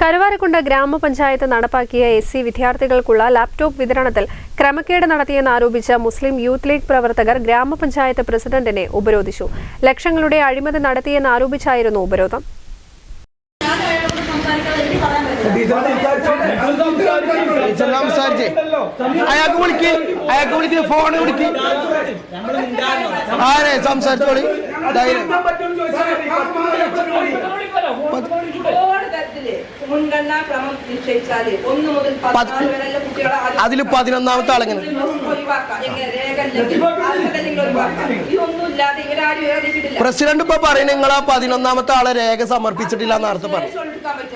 കരുവാരക്കുണ്ട് ഗ്രാമപഞ്ചായത്ത് നടപ്പാക്കിയ S C വിദ്യാർത്ഥികൾക്കുള്ള ലാപ്ടോപ്പ് വിതരണത്തിൽ ക്രമക്കേട് നടത്തിയെന്നാരോപിച്ച മുസ്ലിം യൂത്ത് ലീഗ് പ്രവർത്തകർ ഗ്രാമപഞ്ചായത്ത് പ്രസിഡന്റിനെ ഉപരോധിച്ചു. ലക്ഷങ്ങളുടെ അഴിമതി നടത്തിയെന്നാരോപിച്ചായിരുന്നു ഉപരോധം. ടീച്ചർ അയാൾക്ക് വിളിക്ക്. അയാൾക്ക് വിളിക്ക്. ഫോൺ വിളിക്ക്. ആരെ? സംസാരിച്ചോളി. മുൻഗണനാ ക്രമം നിശ്ചയിച്ചാൽ ഒന്ന് മുതൽ പതിനാല് വരെയുള്ള കുട്ടികളെ ആദ്യം അതിൽ പതിനൊന്നാമത്തെ ആളെങ്ങനെ പ്രസിഡന്റ് ഇപ്പൊ പറയുന്നത് നിങ്ങൾ ആ പതിനൊന്നാമത്തെ ആളെ രേഖ സമർപ്പിച്ചിട്ടില്ല എന്ന് അർത്ഥം പറഞ്ഞു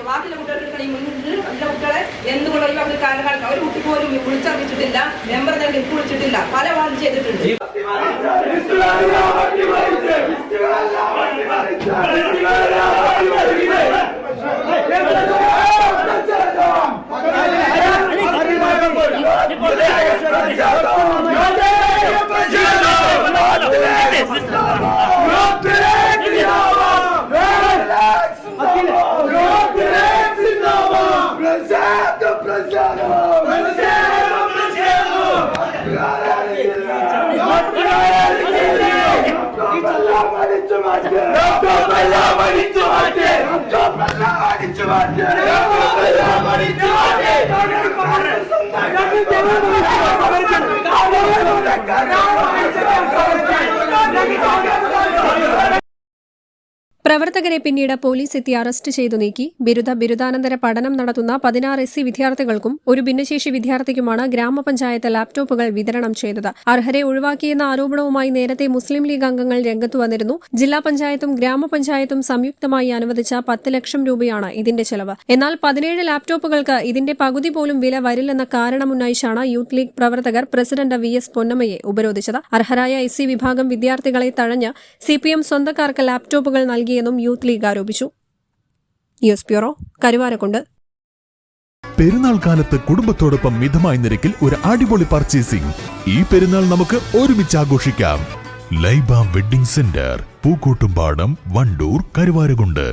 അവർ എന്തുകൊണ്ട് ഒഴിവാക്കി കാരണം കാണിക്കാം ഒരു കുട്ടി പോലും വിളിച്ചറിയിച്ചിട്ടില്ല മെമ്പർ തന്നെ വിളിച്ചിട്ടില്ല. പല വാദം ചെയ്തിട്ടുണ്ട്. Preserve o Preserve! Preserve o Preserve! Thank you. പ്രവർത്തകരെ പിന്നീട് പോലീസ് എത്തി അറസ്റ്റ് ചെയ്തു നീക്കി. ബിരുദ ബിരുദാനന്തര പഠനം നടത്തുന്ന പതിനാറ് എസ് സി വിദ്യാർത്ഥികൾക്കും ഒരു ഭിന്നശേഷി വിദ്യാർത്ഥിക്കുമാണ് ഗ്രാമപഞ്ചായത്ത് ലാപ്ടോപ്പുകൾ വിതരണം ചെയ്തത്. അർഹരെ ഒഴിവാക്കിയെന്ന ആരോപണവുമായി നേരത്തെ മുസ്ലിം ലീഗ് അംഗങ്ങൾ രംഗത്തു വന്നിരുന്നു. ജില്ലാ പഞ്ചായത്തും ഗ്രാമപഞ്ചായത്തും സംയുക്തമായി അനുവദിച്ച പത്ത് ലക്ഷം രൂപയാണ് ഇതിന്റെ ചെലവ്. എന്നാൽ പതിനേഴ് ലാപ്ടോപ്പുകൾക്ക് ഇതിന്റെ പകുതി പോലും വില വരില്ലെന്ന കാരണമുന്നയിച്ചാണ് യൂത്ത് ലീഗ് പ്രവർത്തകർ പ്രസിഡന്റ് വി എസ് പൊന്നമ്മയെ ഉപരോധിച്ചത്. അർഹരായ എസ് സി വിഭാഗം വിദ്യാർത്ഥികളെ തഴഞ്ഞ് സിപിഎം സ്വന്തക്കാർക്ക് ലാപ്ടോപ്പുകൾ നൽകിയെന്നും യൂത്ത് ലീഗ് ആരോപിച്ചു. News bureau Karuvarakundu. പെരുന്നാൾ കാലത്ത് കുടുംബത്തോടൊപ്പം മിതമായ നിരക്കിൽ ഒരു അടിപൊളി പർച്ചേസിംഗ് ഈ പെരുന്നാൾ നമുക്ക് ഒരുമിച്ച് ആഘോഷിക്കാം. Laiba wedding centre Pookkottumpadam Wandoor Karuvarakundu